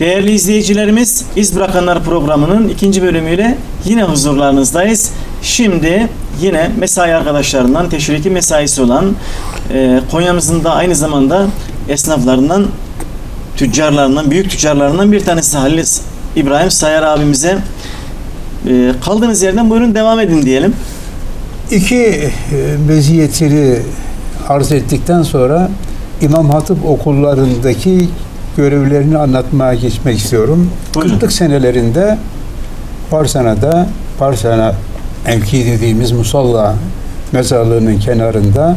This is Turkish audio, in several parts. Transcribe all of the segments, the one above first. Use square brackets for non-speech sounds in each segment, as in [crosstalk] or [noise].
Değerli izleyicilerimiz, İz Bırakanlar programının ikinci bölümüyle yine huzurlarınızdayız. Şimdi yine mesai arkadaşlarından, teşviki mesaisi olan e, Konya'mızın da aynı zamanda esnaflarından, tüccarlarından, büyük tüccarlarından bir tanesi Halil İbrahim Sayar abimize e, kaldığınız yerden buyurun devam edin diyelim. İki e, meziyetini arz ettikten sonra İmam Hatip okullarındaki görevlerini anlatmaya geçmek istiyorum. Buyurun. Kıtlık senelerinde Parsana'da, Parsana mevki dediğimiz Musalla mezarlığının kenarında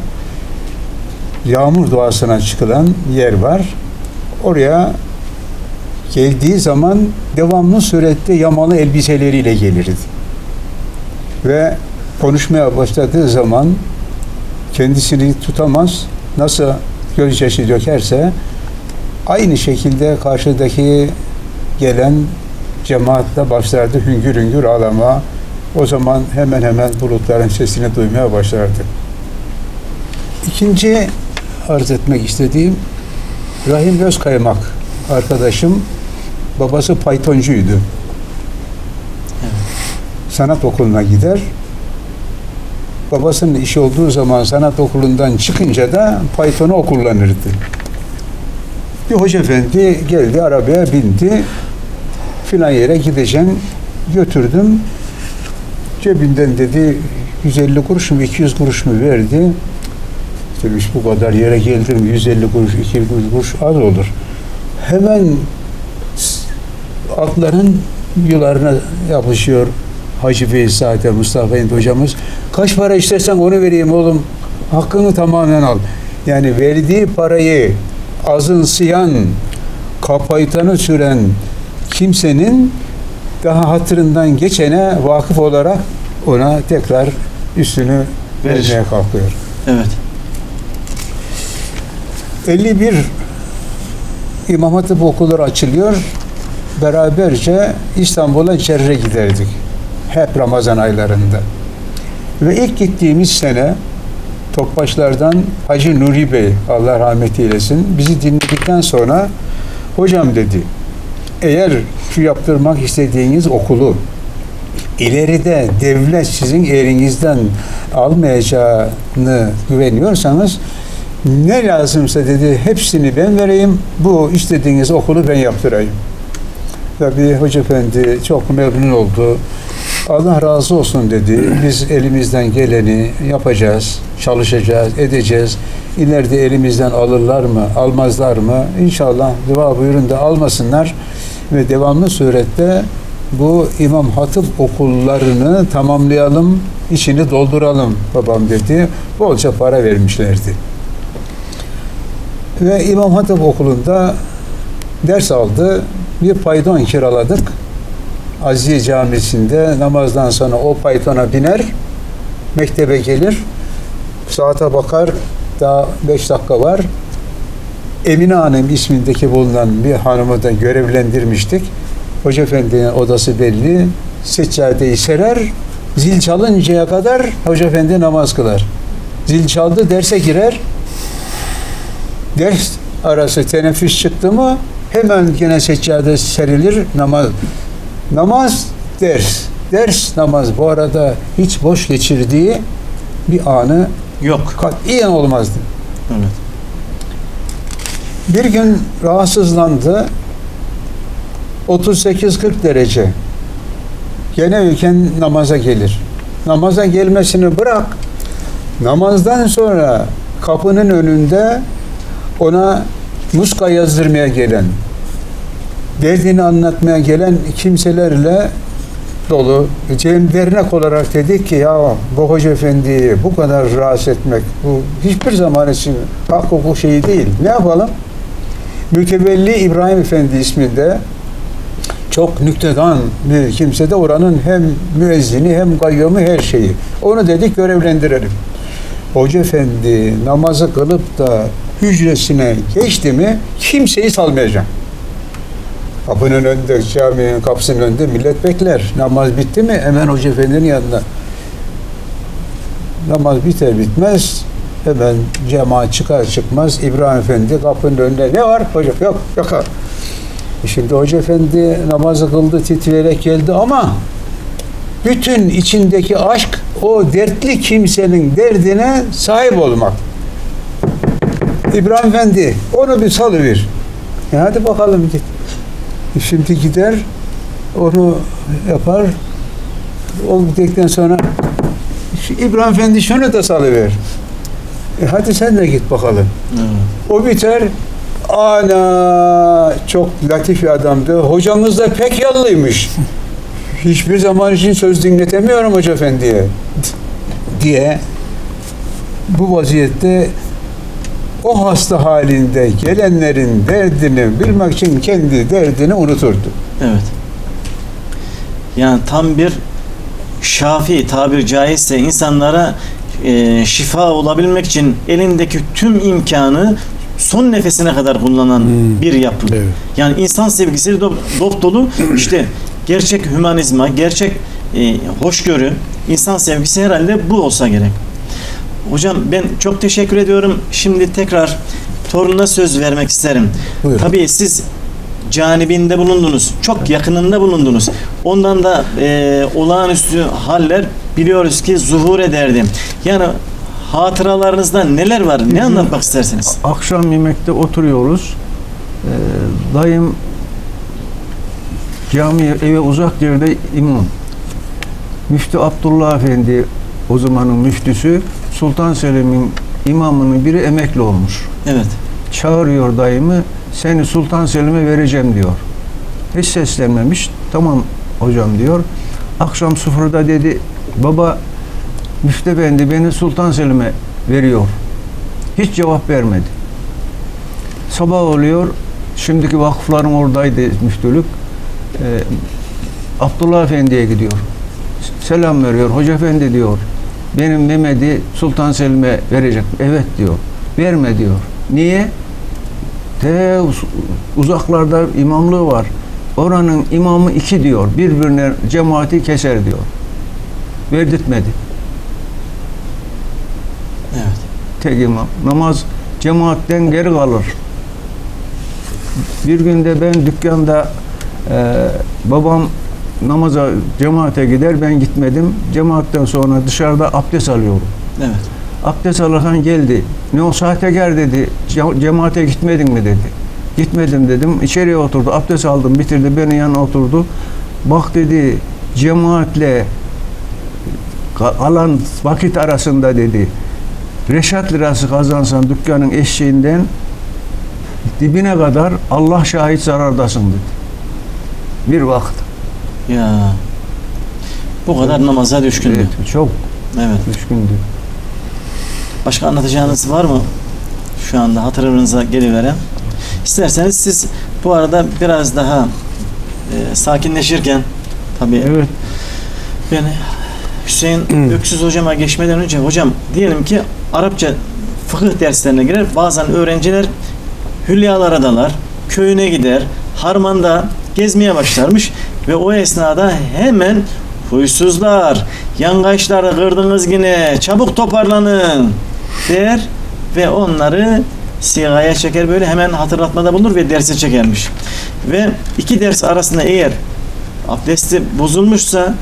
yağmur duasına çıkılan yer var. Oraya geldiği zaman devamlı surette yamalı elbiseleriyle gelirdi. Ve konuşmaya başladığı zaman kendisini tutamaz, nasıl gözyaşı dökerse aynı şekilde karşıdaki gelen cemaatle başlardı hüngür hüngür ağlama. O zaman hemen hemen bulutların sesini duymaya başlardı. İkinci arz etmek istediğim Rahim Özkaymak arkadaşım babası paytoncuydu. Sanat okuluna gider. Babasının işi olduğu zaman sanat okulundan çıkınca da Python'u kullanırdı. Bir hoca efendi geldi arabaya bindi. Filan yere gideceğim. Götürdüm. Cebinden dedi 150 kuruş mu 200 kuruş mu verdi. Demiş bu kadar yere geldim 150 kuruş 200 kuruş az olur. Hemen atların yularına yapışıyor Hacı Beyzade Mustafa Endi hocamız. Kaç para istersen onu vereyim oğlum. Hakkını tamamen al. Yani verdiği parayı azınsayan, kapaytanı süren kimsenin daha hatırından geçene vakıf olarak ona tekrar üstünü vermeye kalkıyor. Evet. 51 İmam Hatip okulları açılıyor. Beraberce İstanbul'a Cerre giderdik. Hep Ramazan aylarında. Ve ilk gittiğimiz sene Topbaşlardan Hacı Nuri Bey, Allah rahmet eylesin, bizi dinledikten sonra hocam dedi, eğer şu yaptırmak istediğiniz okulu ileride devlet sizin elinizden almayacağını güveniyorsanız ne lazımsa dedi hepsini ben vereyim bu istediğiniz okulu ben yaptırayım. Tabii Hoca Efendi çok memnun oldu. Allah razı olsun dedi. Biz elimizden geleni yapacağız, çalışacağız, edeceğiz. İleride elimizden alırlar mı, almazlar mı? İnşallah dua buyurun da almasınlar ve devamlı surette bu İmam Hatip okullarını tamamlayalım, içini dolduralım babam dedi. Bolca para vermişlerdi. Ve İmam Hatip okulunda ders aldı. Bir paydon kiraladık. Aziye Camisi'nde namazdan sonra o paydona biner, mektebe gelir, saate bakar, daha beş dakika var. Emine Hanım ismindeki bulunan bir hanımı da görevlendirmiştik. Hoca Efendi'nin odası belli. Seccadeyi serer, zil çalıncaya kadar Hoca Efendi namaz kılar. Zil çaldı, derse girer. Ders arası teneffüs çıktı mı hemen yine seccade serilir namaz. Namaz, ders. Ders, namaz. Bu arada hiç boş geçirdiği bir anı Yok. katiyen olmazdı. Evet. Bir gün rahatsızlandı. 38-40 derece. Gene ülken namaza gelir. Namaza gelmesini bırak. Namazdan sonra kapının önünde ona muska yazdırmaya gelen, derdini anlatmaya gelen kimselerle dolu. Cem dernek olarak dedik ki ya bu Hoca Efendi'yi bu kadar rahatsız etmek bu hiçbir zaman için hak hukuk şeyi değil. Ne yapalım? Mütevelli İbrahim Efendi isminde çok nüktedan bir kimse de oranın hem müezzini hem kayyumu her şeyi. Onu dedik görevlendirelim. Hoca Efendi namazı kılıp da hücresine geçti mi kimseyi salmayacak. Kapının önünde, caminin kapısının önünde millet bekler. Namaz bitti mi hemen Hoca Efendi'nin yanında. Namaz biter bitmez hemen cemaat çıkar çıkmaz İbrahim Efendi kapının önünde ne var? Hoca yok yok. E Şimdi Hoca Efendi namazı kıldı, titreyerek geldi ama bütün içindeki aşk o dertli kimsenin derdine sahip olmak. İbrahim Efendi onu bir salıver. E hadi bakalım git. Şimdi gider onu yapar. O gittikten sonra İbrahim Efendi şunu da salıver. E hadi sen de git bakalım. Evet. O biter. Ana çok latif bir adamdı. Hocamız da pek yallıymış. Hiçbir zaman için söz dinletemiyorum Hoca Efendi'ye. diye bu vaziyette o hasta halinde gelenlerin derdini bilmek için kendi derdini unuturdu. Evet. Yani tam bir şafi tabir caizse insanlara e, şifa olabilmek için elindeki tüm imkanı son nefesine kadar kullanan Hmm. bir yapı. Evet. Yani insan sevgisi dop, dop dolu işte gerçek hümanizma, gerçek e, hoşgörü, insan sevgisi herhalde bu olsa gerek. Hocam ben çok teşekkür ediyorum. Şimdi tekrar torununa söz vermek isterim. Buyurun. Tabii siz canibinde bulundunuz. Çok yakınında bulundunuz. Ondan da e, olağanüstü haller biliyoruz ki zuhur ederdi. Yani hatıralarınızda neler var? Ne anlatmak istersiniz? Akşam yemekte oturuyoruz. Ee, dayım cami eve uzak yerde imam. Müftü Abdullah Efendi o zamanın müftüsü Sultan Selim'in imamının biri emekli olmuş. Evet. Çağırıyor dayımı seni Sultan Selim'e vereceğim diyor. Hiç seslenmemiş. Tamam hocam diyor. Akşam sıfırda dedi baba Müftü Efendi beni Sultan Selim'e veriyor. Hiç cevap vermedi. Sabah oluyor. Şimdiki vakıfların oradaydı müftülük. Ee, Abdullah Efendi'ye gidiyor. Selam veriyor. Hoca Efendi diyor. Benim Mehmet'i Sultan Selim'e verecek. Evet diyor. Verme diyor. Niye? Te uz- uzaklarda imamlığı var. Oranın imamı iki diyor. Birbirine cemaati keser diyor. Verdirtmedi. Evet. Tek imam. Namaz cemaatten geri kalır. Bir günde ben dükkanda e, babam namaza cemaate gider ben gitmedim. Cemaatten sonra dışarıda abdest alıyorum. Evet. Abdest alırken geldi. Ne o sahtekar dedi. "Ce- Cemaate gitmedin mi dedi. Gitmedim dedim. İçeriye oturdu. Abdest aldım bitirdi. Beni yanına oturdu. Bak dedi cemaatle alan vakit arasında dedi. Reşat lirası kazansan dükkanın eşeğinden dibine kadar Allah şahit zarardasın dedi. Bir vakit. Ya. Bu kadar namaza düşkündü. Evet, çok Evet. düşkündü. Başka anlatacağınız var mı? Şu anda hatırınıza geliveren. İsterseniz siz bu arada biraz daha e, sakinleşirken tabii Evet. ben Hüseyin Öksüz hocama geçmeden önce hocam diyelim ki Arapça fıkıh derslerine girer. Bazen öğrenciler hülyalara dalar, köyüne gider, harmanda gezmeye başlarmış ve o esnada hemen huysuzlar, yangaçları kırdınız yine, çabuk toparlanın der ve onları sigaya çeker böyle hemen hatırlatmada bulunur ve derse çekermiş. Ve iki ders arasında eğer abdesti bozulmuşsa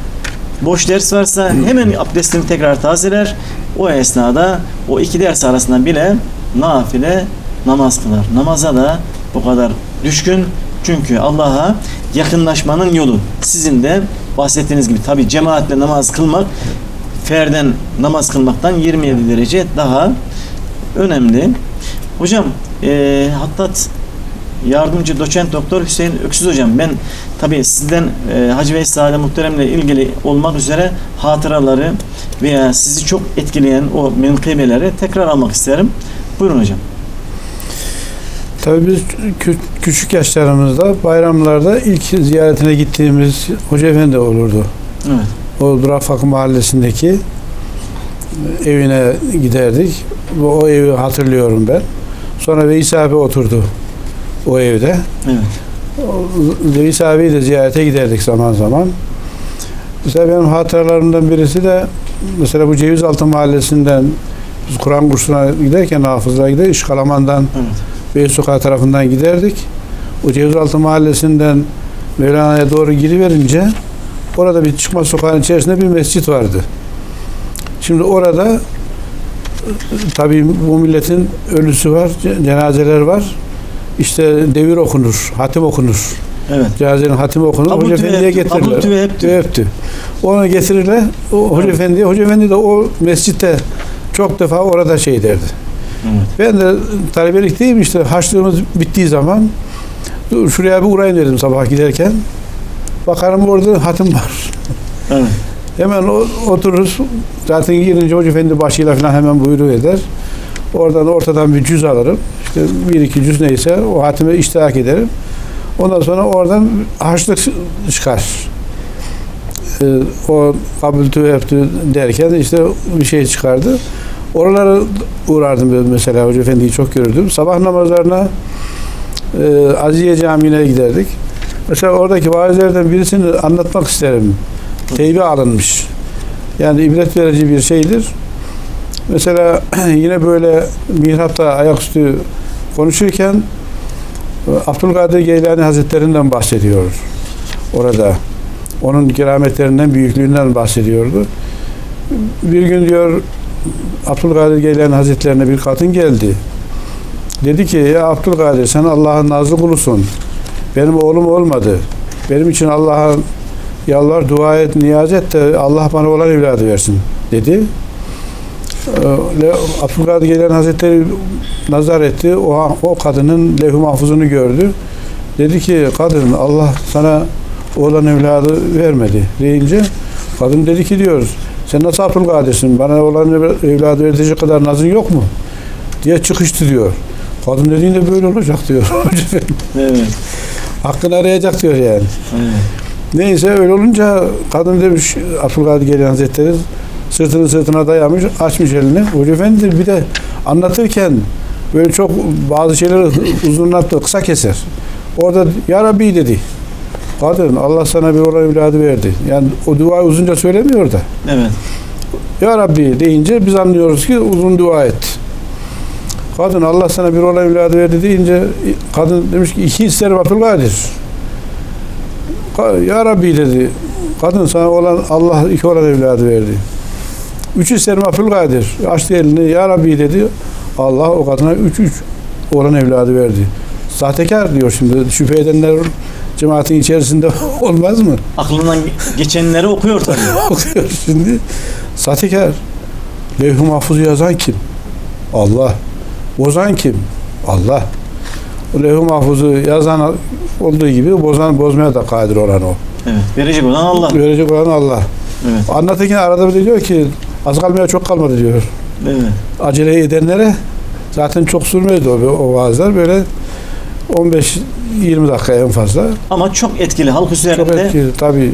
boş ders varsa hemen abdestini tekrar tazeler. O esnada o iki ders arasında bile nafile namaz kılar. Namaza da bu kadar düşkün. Çünkü Allah'a yakınlaşmanın yolu. Sizin de bahsettiğiniz gibi tabi cemaatle namaz kılmak ferden namaz kılmaktan 27 derece daha önemli. Hocam e, hatta yardımcı doçent doktor Hüseyin Öksüz hocam ben tabii sizden e, Hacı Veysade Muhterem'le ilgili olmak üzere hatıraları veya sizi çok etkileyen o menkıbeleri tekrar almak isterim. Buyurun hocam. Tabii biz kü- küçük yaşlarımızda bayramlarda ilk ziyaretine gittiğimiz Hoca Efendi olurdu. Evet. O Durafak mahallesindeki evine giderdik. O evi hatırlıyorum ben. Sonra Veys abi oturdu o evde. Evet. Veys abiyi de ziyarete giderdik zaman zaman. Mesela benim hatıralarımdan birisi de mesela bu Cevizaltı mahallesinden biz Kur'an kursuna giderken hafızlığa gider İşkalaman'dan Evet. Beysokağı tarafından giderdik. o Cevizaltı mahallesinden Mevlana'ya doğru giriverince orada bir çıkma sokağın içerisinde bir mescit vardı. Şimdi orada tabii bu milletin ölüsü var, ce- cenazeler var. İşte devir okunur, hatim okunur. Evet. Cenazenin hatimi okunur. Hoca Efendi'ye getirirler. tüveheptü. Tüveheptü. Onu getirirler. O Hoca Evet. Efendi'ye. Hoca Efendi de o mescitte çok defa orada şey derdi. Evet. Ben de talebelikteyim işte haçlığımız bittiği zaman dur şuraya bir uğrayayım dedim sabah giderken. Bakarım orada hatim var. [laughs] Evet. Hemen o, otururuz. Zaten girince Hoca Efendi başıyla falan hemen buyruğu eder. Oradan ortadan bir cüz alırım. İşte bir iki cüz neyse o hatime iştirak ederim. Ondan sonra oradan harçlık çıkar. Ee, o kabul tüveptü derken işte bir şey çıkardı. Oralara uğrardım mesela Hoca Efendi'yi çok görürdüm. Sabah namazlarına e, Aziye Camii'ne giderdik. Mesela oradaki vaizlerden birisini anlatmak isterim. Teybe alınmış. Yani ibret verici bir şeydir. Mesela [clears throat] yine böyle mihrapta ayaküstü konuşurken e, Abdülkadir Geylani Hazretlerinden bahsediyor orada. Onun kerametlerinden, büyüklüğünden bahsediyordu. Bir gün diyor Abdülkadir Geylani Hazretlerine bir kadın geldi. Dedi ki ya Abdülkadir sen Allah'ın nazlı kulusun. Benim oğlum olmadı. Benim için Allah'a yalvar, dua et, niyaz et de Allah bana olan evladı versin dedi. Ee, Abdülkadir Geylani Hazretleri nazar etti. O, o kadının levh-i mahfuzunu gördü. Dedi ki kadın Allah sana oğlan evladı vermedi deyince kadın dedi ki diyor sen nasıl Abdülkadir'sin bana oğlan evladı verecek kadar nazın yok mu diye çıkıştı diyor. Kadın dediğinde böyle olacak diyor. [laughs] Evet. Hakkını arayacak diyor yani. evet. Neyse öyle olunca kadın demiş Abdülkadir Gelen Hazretleri sırtını sırtına dayamış açmış elini. Hoca Efendi bir de anlatırken böyle çok bazı şeyleri uzunlattı kısa keser. Orada Ya Rabbi dedi. Kadın Allah sana bir oğlan evladı verdi. Yani o duayı uzunca söylemiyor da. Evet. Ya Rabbi deyince biz anlıyoruz ki uzun dua et. Kadın Allah sana bir oğlan evladı verdi deyince kadın demiş ki iki isterim Abdülkadir. Ka- Ya Rabbi dedi. Kadın sana olan Allah iki oğlan evladı verdi. Üç isterim Abdülkadir. Açtı elini Ya Rabbi dedi. Allah o kadına üç üç oğlan evladı verdi. Sahtekar diyor şimdi. Şüphe edenler cemaatin içerisinde [laughs] olmaz mı? Aklından geçenleri okuyor tabii. [laughs] okuyor şimdi. Sahtekar. Levh-i Mahfuz'u yazan kim? Allah. Bozan kim? Allah. Levh-i Mahfuz'u yazan olduğu gibi bozan bozmaya da kadir olan o. Evet. Verecek olan Allah. Verecek olan Allah. Evet. Anlatırken arada bir diyor ki az kalmaya çok kalmadı diyor. Evet. Acele edenlere zaten çok sürmedi o, o vaazlar. Böyle 15-20 dakika en fazla. Ama çok etkili. Halk Çok üzerinde. etkili tabii.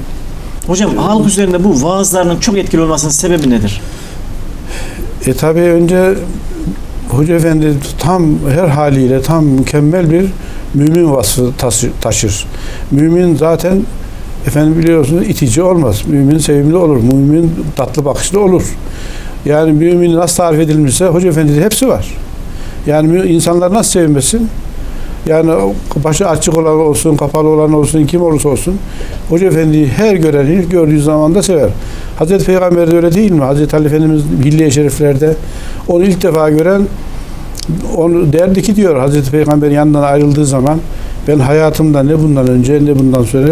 Hocam halk üzerinde bu vaazlarının çok etkili olmasının sebebi nedir? E tabi önce Hoca Efendi tam her haliyle tam mükemmel bir mümin vasfı taşı- taşır. Mümin zaten efendim biliyorsunuz itici olmaz. Mümin sevimli olur. Mümin tatlı bakışlı olur. Yani mümin nasıl tarif edilmişse Hoca Efendi'de hepsi var. Yani insanlar nasıl sevmesin? Yani başı açık olan olsun, kapalı olan olsun, kim olursa olsun Hoca Efendi'yi her gören, ilk gördüğü zaman da sever. Hazreti Peygamber de öyle değil mi? Hazreti Ali Efendimiz Hilye-i Şerifler'de onu ilk defa gören onu derdi ki diyor Hazreti Peygamber yanından ayrıldığı zaman ben hayatımda ne bundan önce ne bundan sonra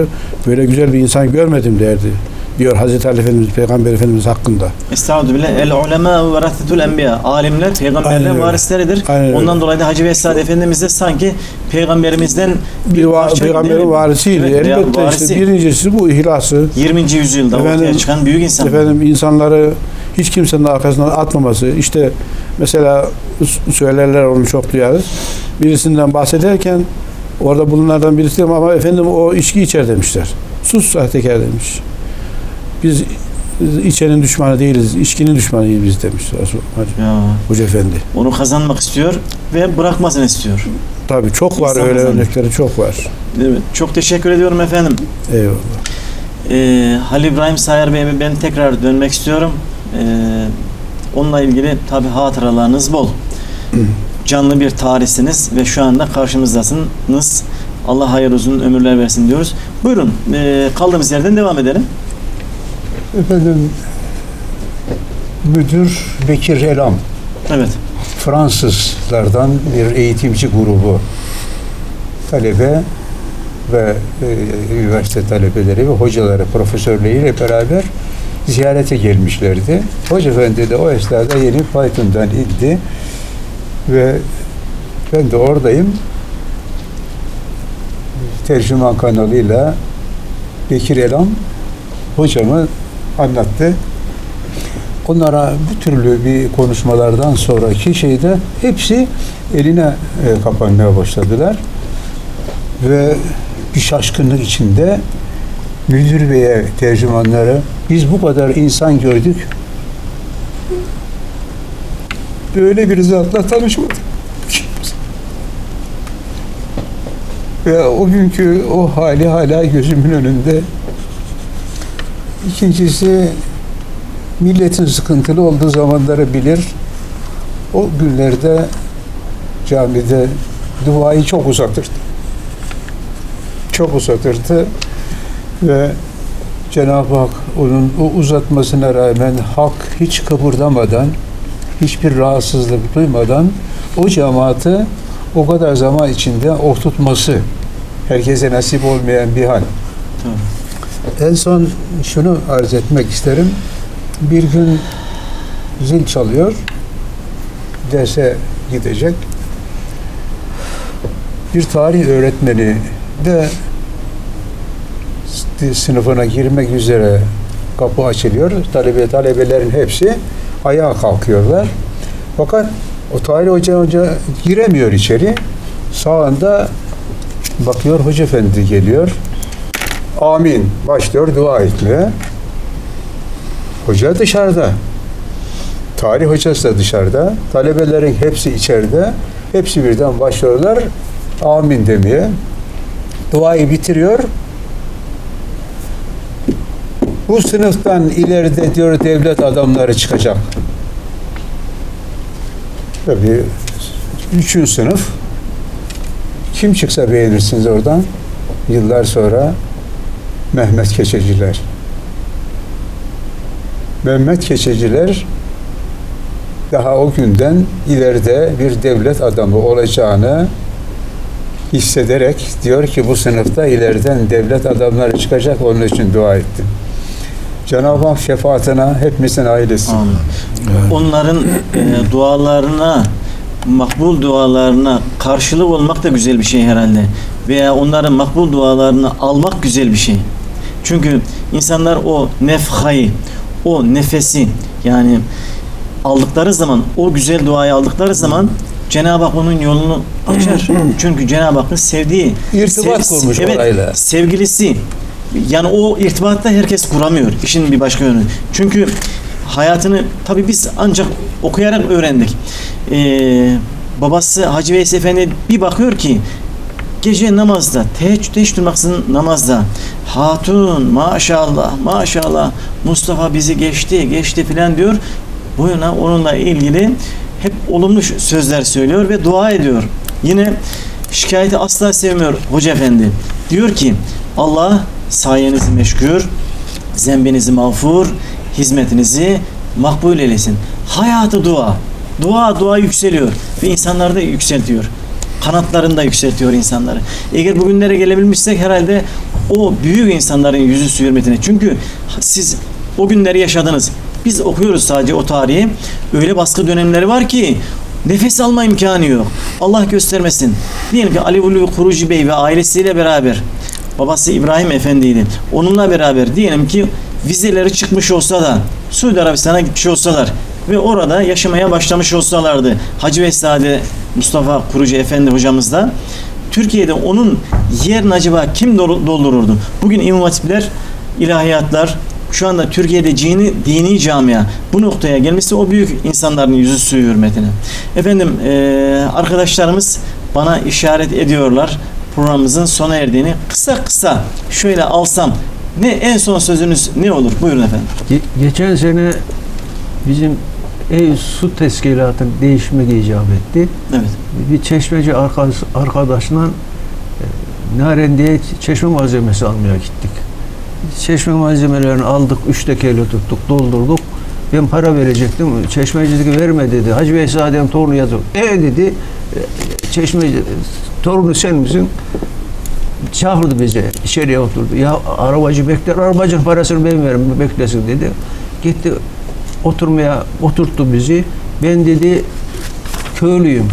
böyle güzel bir insan görmedim derdi. Diyor Hazreti Ali Efendimiz Peygamber Efendimiz hakkında. Estağfirullah. El ulema ve verasetul enbiya. Alimler peygamberlerin varisleridir. Aynen öyle. Ondan dolayı da Hacı Vesad Efendimiz de sanki peygamberimizden Bir va- değil peygamberin varisiydi. Evet, Elbette varisi. işte birincisi bu ihlası. 20. yüzyılda ortaya Efendim, çıkan büyük insan. Efendim insanları hiç kimsenin arkasından atmaması. İşte mesela söylerler onu çok duyarız. Birisinden bahsederken orada bulunanlardan birisi ama efendim o içki içer demişler. Sus sahtekar demiş. Biz içenin düşmanı değiliz, içkinin düşmanıyız biz demiş Hacı- Ya, Hoca Efendi. onu kazanmak istiyor ve bırakmasını istiyor. Tabii çok var İnsan öyle kazanır. örnekleri çok var. Evet. Çok teşekkür ediyorum efendim. Eyvallah. Ee, Halil İbrahim Sayar Bey'e ben tekrar dönmek istiyorum. Ee, onunla ilgili tabi hatıralarınız bol. [clears throat] Canlı bir tarihsiniz ve şu anda karşımızdasınız. Allah hayır uzun ömürler versin diyoruz. Buyurun e, kaldığımız yerden devam edelim. Efendim müdür Bekir Elam Evet. Fransızlardan bir eğitimci grubu talebe ve e, üniversite talebeleri ve hocaları, profesörleriyle beraber ziyarete gelmişlerdi. Hoca Efendi de o esnada yeni Python'dan indi ve ben de oradayım. Tercüman kanalıyla Bekir Elam hocamı anlattı. Onlara bu türlü bir konuşmalardan sonraki şeyde hepsi eline e, kapanmaya başladılar. Ve bir şaşkınlık içinde müdür beye tercümanları biz bu kadar insan gördük. Böyle bir zatla tanışmadık. Ve o günkü o hali hala gözümün önünde. İkincisi milletin sıkıntılı olduğu zamanları bilir. O günlerde camide duayı çok uzatırdı. Çok uzatırdı ve Cenab-ı Hak onun o uzatmasına rağmen hak hiç kıpırdamadan, hiçbir rahatsızlık duymadan o cemaati o kadar zaman içinde oturtması herkese nasip olmayan bir hal. Tabii. En son şunu arz etmek isterim. Bir gün zil çalıyor. Derse gidecek. Bir tarih öğretmeni de sınıfına girmek üzere kapı açılıyor. Talebe talebelerin hepsi ayağa kalkıyorlar. Fakat o tarih hoca hoca giremiyor içeri. Sağında bakıyor hoca efendi geliyor. Amin. Başlıyor dua etmeye. Hoca dışarıda. Tarih hocası da dışarıda. Talebelerin hepsi içeride. Hepsi birden başlıyorlar. Amin demeye. Duayı bitiriyor. Bu sınıftan ileride diyor devlet adamları çıkacak. Tabii üçüncü sınıf. Kim çıksa beğenirsiniz oradan. Yıllar sonra Mehmet Keçeciler. Mehmet Keçeciler daha o günden ileride bir devlet adamı olacağını hissederek diyor ki bu sınıfta ileriden devlet adamları çıkacak onun için dua ettim. Cenab-ı Hak şefaatine hepimizin ailesin. Amin. Onların e, dualarına, makbul dualarına karşılık olmak da güzel bir şey herhalde. Veya onların makbul dualarını almak güzel bir şey. Çünkü insanlar o nefhayı, o nefesi yani aldıkları zaman, o güzel duayı aldıkları zaman Cenab-ı Hak onun yolunu açar. [clears throat] Çünkü Cenab-ı Hakk'ın sevdiği, İrtibat kurmuş evet, orayla. sevgilisi. Yani o irtibatta herkes kuramıyor. İşin bir başka yönü. Çünkü hayatını tabi biz ancak okuyarak öğrendik. Ee, babası Hacı Veys Efendi bir bakıyor ki gece namazda, teheccüde hiç durmaksızın namazda. Hatun maşallah maşallah Mustafa bizi geçti geçti filan diyor. Boyuna onunla ilgili hep olumlu sözler söylüyor ve dua ediyor. Yine şikayeti asla sevmiyor Hoca Efendi. Diyor ki Allah sayenizi meşgul, zembinizi mağfur, hizmetinizi makbul eylesin. Hayatı dua. Dua dua yükseliyor ve insanları da yükseltiyor. Kanatlarını da yükseltiyor insanları. Eğer bugünlere gelebilmişsek herhalde o büyük insanların yüzü su hürmetine. Çünkü siz o günleri yaşadınız. Biz okuyoruz sadece o tarihi. Öyle baskı dönemleri var ki nefes alma imkanı yok. Allah göstermesin. Diyelim ki Ali Ulu Kurucu Bey ve ailesiyle beraber babası İbrahim Efendi'ydi. Onunla beraber diyelim ki vizeleri çıkmış olsa da Suudi Arabistan'a gitmiş olsalar ve orada yaşamaya başlamış olsalardı Hacı Vesade Mustafa Kurucu Efendi hocamız da Türkiye'de onun yerini acaba kim doldururdu? Bugün İmam Hatipler, ilahiyatlar, şu anda Türkiye'de dini, dini camia bu noktaya gelmesi o büyük insanların yüzü suyu hürmetine. Efendim eee, arkadaşlarımız bana işaret ediyorlar programımızın sona erdiğini. Kısa kısa şöyle alsam ne en son sözünüz ne olur? Buyurun efendim. Ge- geçen sene bizim ev su teskilatı değişmek icap etti. Evet. Bir çeşmeci arkadaş, arkadaşla e, Narendi'ye çeşme malzemesi almaya gittik. Çeşme malzemelerini aldık, üç tekerle tuttuk, doldurduk. Ben para verecektim. Çeşmeci dedi ki verme dedi. Hacı Veysa'dan torunu yazıyor. E dedi. "e, Çeşmeci torunu sen misin? Çağırdı bizi. içeriye oturdu. Ya arabacı bekler. Arabacının parasını ben veririm. Beklesin dedi. Gitti oturmaya oturttu bizi. Ben dedi köylüyüm.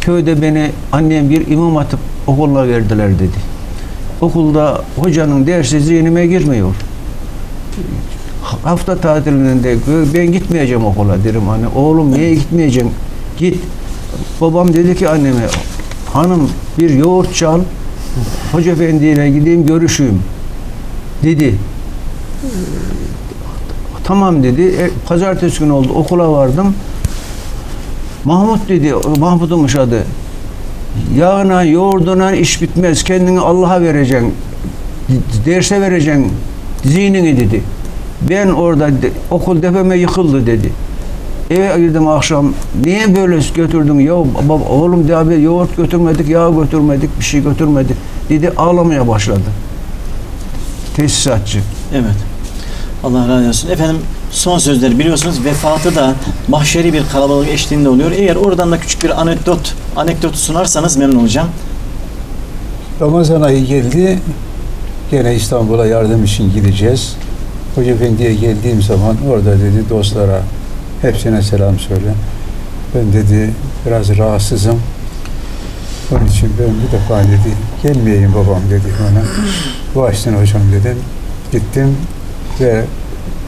Köyde beni annem bir imam hatip okuluna verdiler dedi. Okulda hocanın dersi zihnime girmiyor. Hafta tatilinde ben gitmeyeceğim okula derim hani oğlum niye gitmeyeceğim git babam dedi ki anneme hanım bir yoğurt çal hoca efendiyle gideyim görüşeyim dedi tamam dedi E, pazartesi günü oldu okula vardım Mahmut dedi Mahmut'umuş adı yağına yoğurduna iş bitmez kendini Allah'a vereceksin derse vereceksin zihnini dedi ben orada de- okul tepeme yıkıldı dedi. Eve girdim akşam. Niye böyle götürdün? Ya baba, oğlum de abi yoğurt götürmedik, yağ götürmedik, bir şey götürmedik dedi. Ağlamaya başladı. Tesisatçı. Evet. Allah razı olsun. Efendim son sözleri biliyorsunuz vefatı da mahşeri bir kalabalık eşliğinde oluyor. Eğer oradan da küçük bir anekdot anekdotu sunarsanız memnun olacağım. Ramazan ayı geldi. Gene İstanbul'a yardım için gideceğiz. Hoca Efendi'ye geldiğim zaman orada dedi dostlara hepsine selam söyle. Ben dedi biraz rahatsızım. Onun için ben bir defa dedi gelmeyeyim babam dedi bana. Bağışlayın hocam dedim. Gittim ve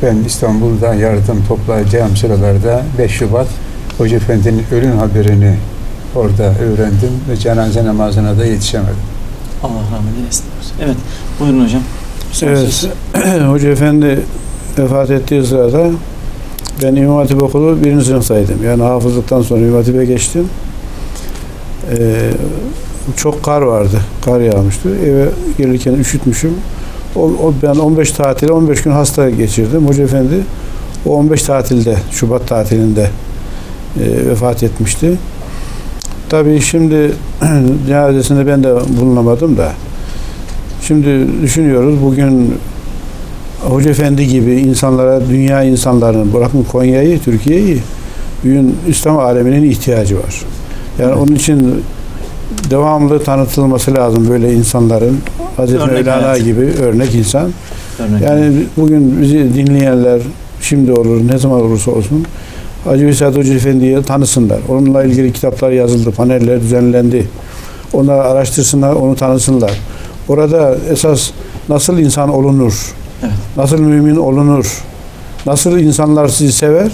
ben İstanbul'da yardım toplayacağım sıralarda 5 Şubat Hoca Efendi'nin ölüm haberini orada öğrendim ve cenaze namazına da yetişemedim. Allah rahmet eylesin. Evet. Buyurun hocam. Son Evet. söz. [clears throat] Hoca Efendi vefat ettiği sırada ben İmam Hatip okulu birinci sınıftaydım. Yani hafızlıktan sonra İmam Hatip'e geçtim. Ee, çok kar vardı. Kar yağmıştı. Eve gelirken üşütmüşüm. O, o- ben 15 tatile 15 gün hasta geçirdim. Hoca Efendi o 15 tatilde, Şubat tatilinde e, vefat etmişti. Tabii şimdi [clears throat] cenazesinde ben de bulunamadım da Şimdi düşünüyoruz bugün Hoca Efendi gibi insanlara, dünya insanlarının, bırakın Konya'yı, Türkiye'yi, bugün İslam aleminin ihtiyacı var. Yani onun için devamlı tanıtılması lazım böyle insanların. Hazreti Örnek Mevlana hayat. gibi örnek insan. Örnek. Yani bugün bizi dinleyenler şimdi olur, ne zaman olursa olsun Hacı Veysel Hoca Efendi'yi tanısınlar. Onunla ilgili kitaplar yazıldı, paneller düzenlendi. Onları araştırsınlar, onu tanısınlar. Orada esas nasıl insan olunur, Evet. nasıl mümin olunur, nasıl insanlar sizi sever,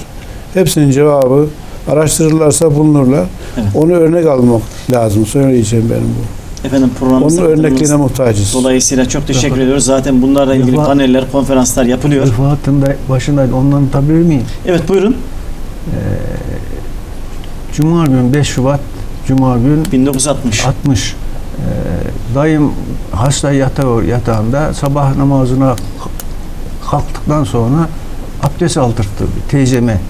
hepsinin cevabı araştırırlarsa bulunurlar. Evet. Onu örnek almak lazım. Söyleyeceğim benim bu. Efendim Onun programımızda örnekliğine muhtacız. Dolayısıyla çok teşekkür ediyoruz. Zaten bunlarla ilgili Vefa- paneller, konferanslar yapılıyor. Vefatında başındaydı. Ondan tabii miyim? Evet buyurun. Cuma gün 5 Şubat Cuma gün 1960. 60. Ee, dayım hasta yatağı yatağında sabah namazına kalktıktan sonra abdest aldırttı teyzeme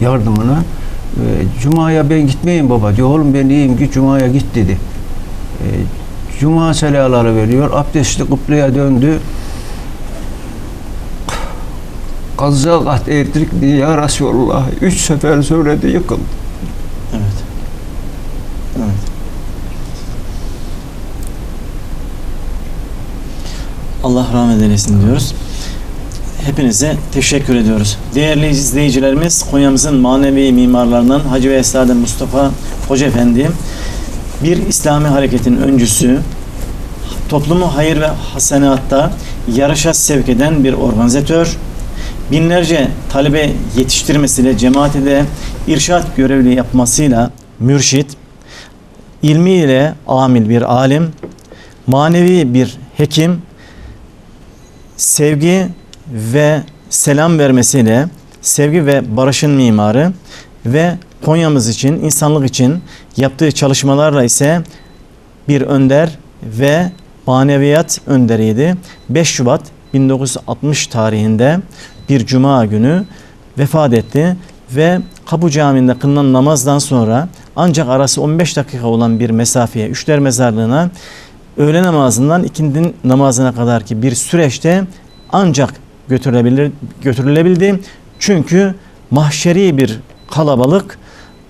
yardımına. Ee, Cuma'ya ben gitmeyeyim baba diyor. Oğlum ben iyiyim git Cuma'ya git dedi. Ee, Cuma selaları veriyor. Abdestli kıbleye döndü. Kazzakat erdik diye ya Resulullah. Üç sefer söyledi yıkıldı. Evet. Evet. Allah rahmet eylesin diyoruz. Hepinize teşekkür ediyoruz. Değerli izleyicilerimiz Konya'mızın manevi mimarlarından Hacı ve Esad Mustafa Hoca Efendi bir İslami hareketin öncüsü, toplumu hayır ve hasenatta yarışa sevk eden bir organizatör, binlerce talebe yetiştirmesiyle cemaati de irşat görevli yapmasıyla mürşit, ilmiyle amil bir alim, manevi bir hekim, sevgi ve selam vermesiyle sevgi ve barışın mimarı ve Konya'mız için, insanlık için yaptığı çalışmalarla ise bir önder ve maneviyat önderiydi. 5 Şubat 1960 tarihinde bir cuma günü vefat etti ve Kapı Camii'nde kılınan namazdan sonra ancak arası 15 dakika olan bir mesafeye Üçler Mezarlığı'na öğle namazından ikindi namazına kadar ki bir süreçte ancak götürülebilir, götürülebildi. Çünkü mahşeri bir kalabalık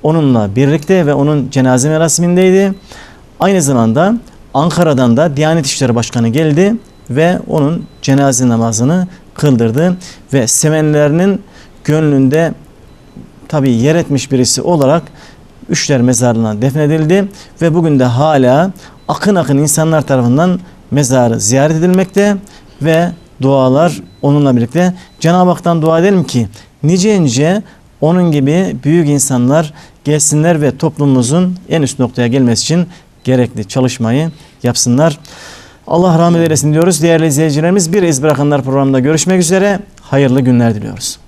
onunla birlikte ve onun cenaze merasimindeydi. Aynı zamanda Ankara'dan da Diyanet İşleri Başkanı geldi ve onun cenaze namazını kıldırdı ve sevenlerinin gönlünde tabi yer etmiş birisi olarak Üçler mezarlığına defnedildi ve bugün de hala akın akın insanlar tarafından mezarı ziyaret edilmekte ve dualar onunla birlikte Cenab-ı Hak'tan dua edelim ki nice nice onun gibi büyük insanlar gelsinler ve toplumumuzun en üst noktaya gelmesi için gerekli çalışmayı yapsınlar. Allah rahmet eylesin diyoruz. Değerli izleyicilerimiz bir iz bırakanlar programında görüşmek üzere. Hayırlı günler diliyoruz.